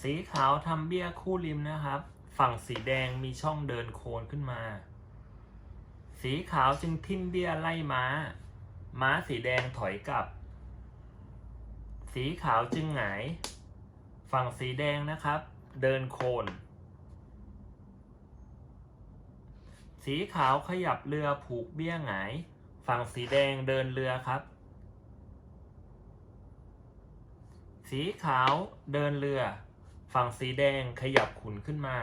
สีขาวทำเบี้ยคู่ริมนะครับ ฝั่งสีแดงมีช่องเดินโคนขึ้นมา สีขาวจึงทิ่มเบี้ยไล่ม้า ม้าสีแดงถอยกลับ สีขาวจึงหงาย ฝั่งสีแดงนะครับ เดินโคน สีขาวขยับเรือผูกเบี้ยหงาย ฝั่งสีแดงเดินเรือครับสีขาวเดินเรือ ฝั่งสีแดงขยับขุนขึ้นมา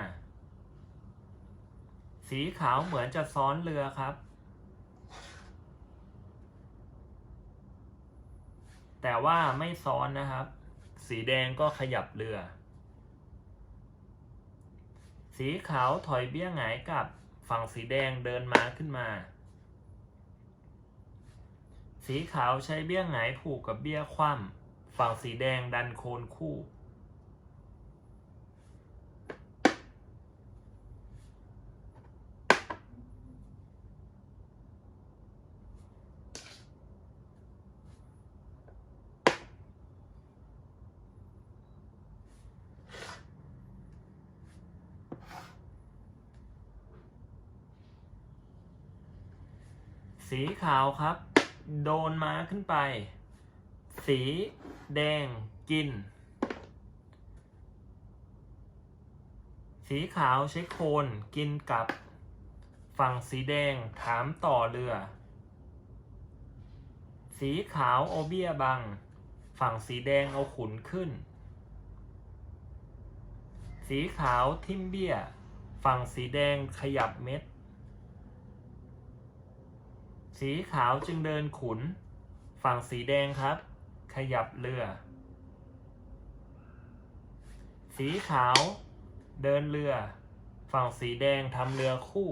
สีขาวเหมือนจะซ้อนเรือครับ แต่ว่าไม่ซ้อนนะครับ สีแดงก็ขยับเรือ สีขาวถอยเบี้ยหงายกับฝั่งสีแดงเดินมาขึ้นมา สีขาวใช้เบี้ยหงายผูกกับเบี้ยคว่ำฝั่งสีแดงดันโคนคู่ สีขาวครับ โดนม้าขึ้นไป สีแดงกิน สีขาวใช้โคนกินกับ ฝั่งสีแดงถามต่อเรือ สีขาวเอเบียบัง ฝั่งสีแดงเอาขุนขึ้น สีขาวทิมเบีย ฝั่งสีแดงขยับเม็ด สีขาวจึงเดินขุน ฝั่งสีแดงครับ ขยับเรือ สีขาว เดินเรือ ฝั่งสีแดงทำเรือคู่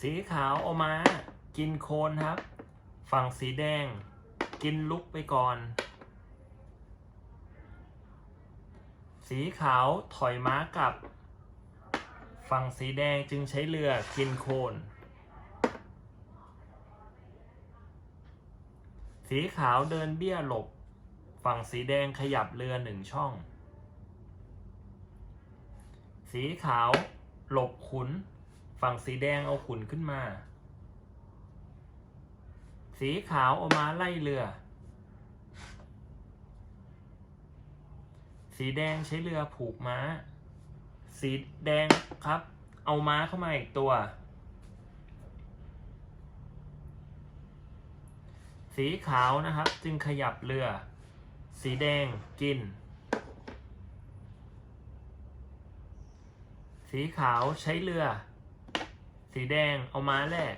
สีขาวเอามา กินโคนครับ ฝั่งสีแดง กินลุกไปก่อน สีขาวถอยม้ากลับ ฝั่งสีแดงจึงใช้เรือกินโคน สีขาวเดินเบี้ยหลบ ฝั่งสีแดงขยับเรือหนึ่งช่อง สีขาวหลบขุน ฝั่งสีแดงเอาขุนขึ้นมา สีขาวเอาม้าไล่เรือ สีแดงใช้เรือผูกม้า สีแดงครับ เอาม้าเข้ามาอีกตัว สีขาวนะครับ จึงขยับเรือ สีแดงกิน สีขาวใช้เรือ สีแดงเอาม้าแลก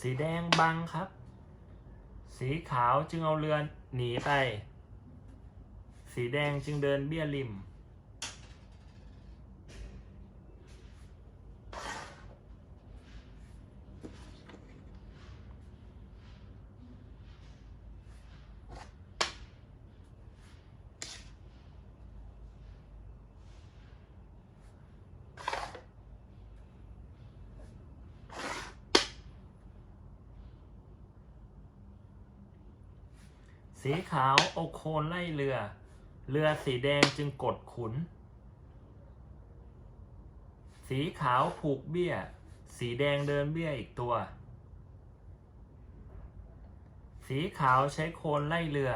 สีแดงบังครับ สีขาวจึงเอาเรือหนีไป สีแดงจึงเดินเบี้ยริม สีขาวเอโคนไล่เรือ เรือสีแดงจึงกดขุน สีขาวผูกเบี้ย สีแดงเดินเบี้ยอีกตัว สีขาวใช้โคนไล่เรือ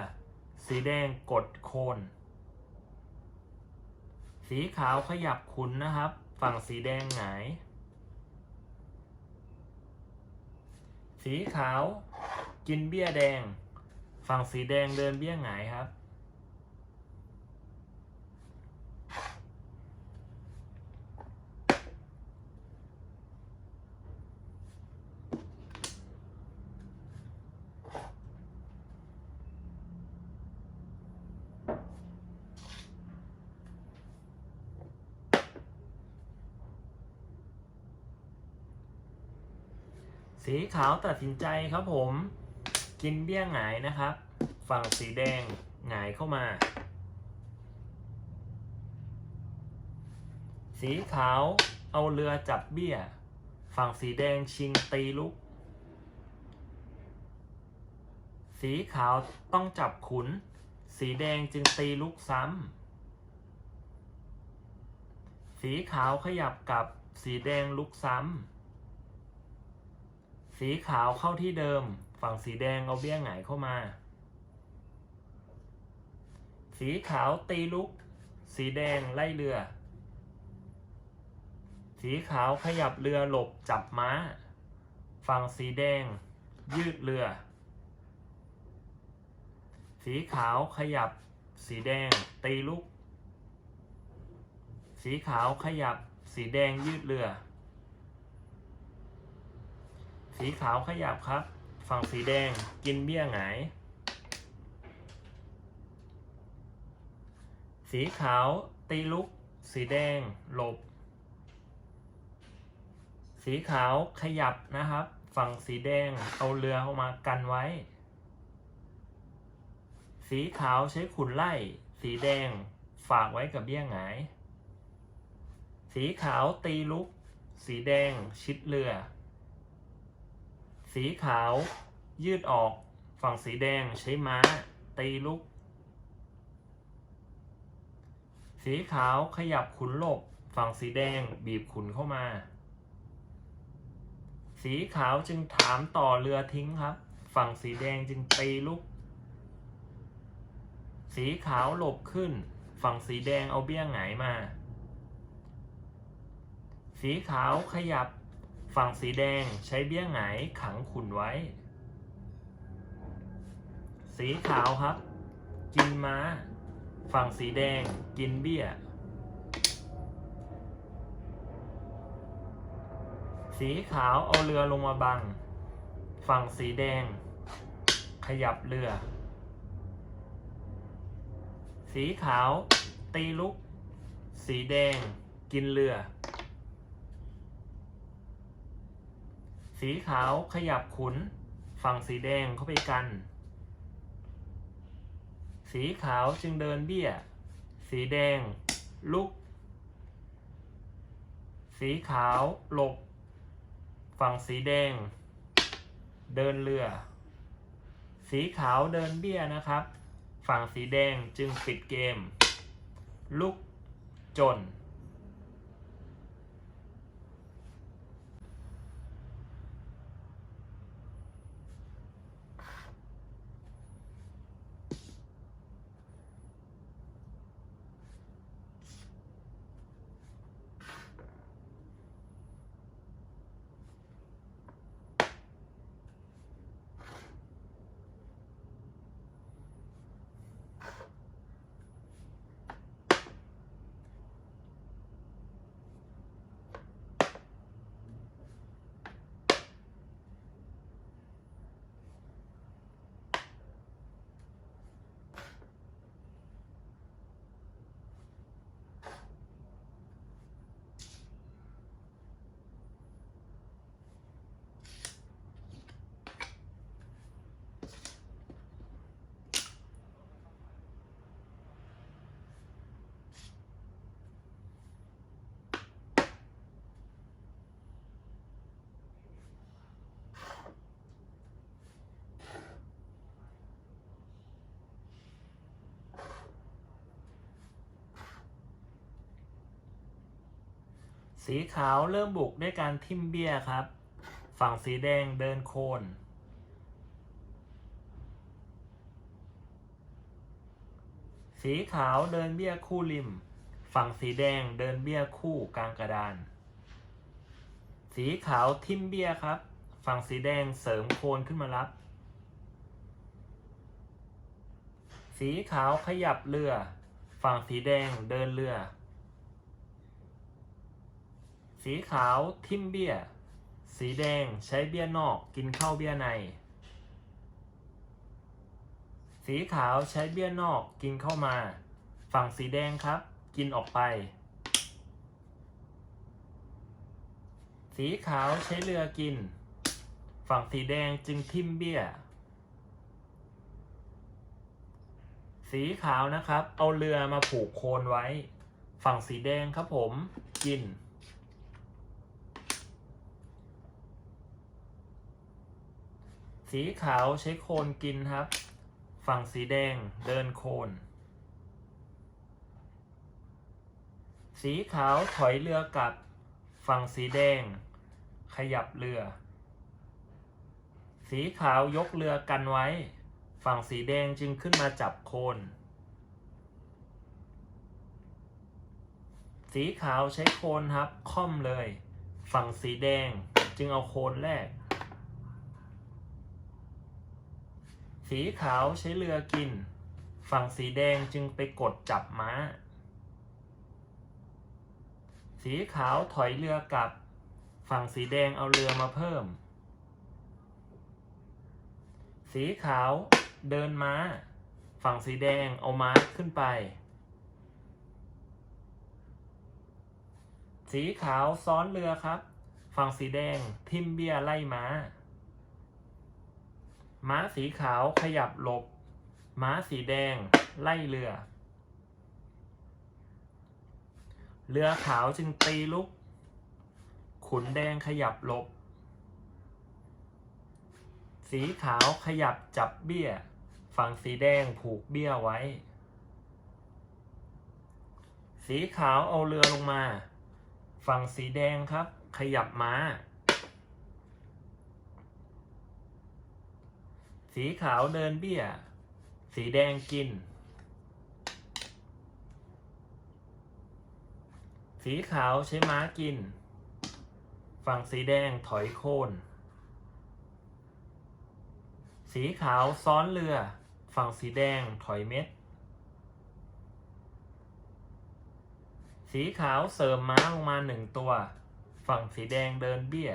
สีแดงกดโคน สีขาวขยับขุนนะครับ ฝั่งสีแดงหงายสีขาวกินเบี้ยแดง ฝั่งสีแดงเดินเบี้ยหงายครับ สีขาวตัดสินใจครับผม กินเบี้ยหงายนะครับ ฝั่งสีแดงหงายเข้ามา สีขาวเอาเรือจับเบี้ย ฝั่งสีแดงชิงตีลุก สีขาวต้องจับขุน สีแดงจึงตีลุกซ้ำ สีขาวขยับกลับ สีแดงลุกซ้ำ สีขาวเข้าที่เดิม ฝั่งสีแดงเอาเบี้ยหงายเข้ามา สีขาวตีลุก สีแดงไล่เรือ สีขาวขยับเรือหลบจับม้า ฝั่งสีแดงยืดเรือ สีขาวขยับ สีแดงตีลุก สีขาวขยับ สีแดงยืดเรือ สีขาวขยับครับ ฝั่งสีแดงกินเบี้ยหงาย สีขาวตีลุก สีแดงหลบ สีขาวขยับนะครับ ฝั่งสีแดงเอาเรือเข้ามากันไว้ สีขาวใช้ขุนไล่ สีแดงฝากไว้กับเบี้ยหงาย สีขาวตีลุก สีแดงชิดเรือ สีขาวยืดออก ฝั่งสีแดงใช้ม้า ตีลุก สีขาวขยับขุนหลบ ฝั่งสีแดงบีบขุนเข้ามา สีขาวจึงถามต่อเรือทิ้งครับ ฝั่งสีแดงจึงตีลุก สีขาวหลบขึ้น ฝั่งสีแดงเอาเบี้ยหงายมา สีขาวขยับ ฝั่งสีแดงใช้เบี้ยหงขังขุนไว้ สีขาวครับ กินม้า ฝั่งสีแดงกินเบี้ย สีขาวเอาเรือลงมาบัง ฝั่งสีแดง ขยับเรือ สีขาวตีลุก สีแดงกินเรือ สีขาวขยับขุน ฝั่งสีแดงเข้าไปกัน สีขาวจึงเดินเบี้ย สีแดง ลุก สีขาวหลบ ฝั่งสีแดง เดินเรือ สีขาวเดินเบี้ยนะครับ ฝั่งสีแดงจึงปิดเกม ลุกจน สีขาวเริ่มบุกด้วยการทิมเบี้ยครับ ฝั่งสีแดงเดินโคน สีขาวเดินเบี้ยคู่ริม ฝั่งสีแดงเดินเบี้ยคู่กลางกระดาน สีขาวทิมเบี้ยครับ ฝั่งสีแดงเสริมโคนขึ้นมารับ สีขาวขยับเรือ ฝั่งสีแดงเดินเรือ สีขาวทิมเบี้ย สีแดงใช้เบี้ยนอกกินเข้าเบี้ยใน สีขาวใช้เบี้ยนอกกินเข้ามา ฝั่งสีแดงครับ กินออกไป สีขาวใช้เรือกิน ฝั่งสีแดงจึงทิมเบี้ย สีขาวนะครับ เอาเรือมาผูกโคนไว้ ฝั่งสีแดงครับผม กิน สีขาวใช้โคนกินครับ ฝั่งสีแดงเดินโคน สีขาวถอยเรือกลับ ฝั่งสีแดง ขยับเรือ สีขาวยกเรือกันไว้ ฝั่งสีแดงจึงขึ้นมาจับโคน สีขาวใช้โคนครับ ค่อมเลย ฝั่งสีแดงจึงเอาโคนแรก สีขาวใช้เรือกิน ฝั่งสีแดงจึงไปกดจับม้า สีขาวถอยเรือกลับ ฝั่งสีแดงเอาเรือมาเพิ่ม สีขาวเดินม้า ฝั่งสีแดงเอาม้าขึ้นไป สีขาวซ้อนเรือครับ ฝั่งสีแดงทิมเบียไล่ม้า ม้าสีขาวขยับหลบ ม้าสีแดงไล่เรือ เรือขาวจึงตีลุก ขุนแดงขยับหลบ สีขาวขยับจับเบี้ย ฝั่งสีแดงผูกเบี้ยไว้ สีขาวเอาเรือลงมา ฝั่งสีแดงครับ ขยับม้า สีขาวเดินเบี้ย สีแดงกิน สีขาวใช้ม้ากิน ฝั่งสีแดงถอยโคนสีขาวซ้อนเรือ ฝั่งสีแดงถอยเม็ด สีขาวเสริมม้าลงมาหนึ่งตัว ฝั่งสีแดงเดินเบี้ย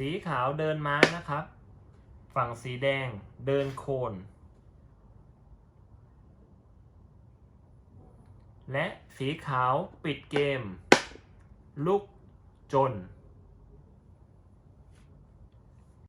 สีขาวเดินม้านะครับ ฝั่งสีแดงเดินโคน และสีขาวปิดเกม ลุกจน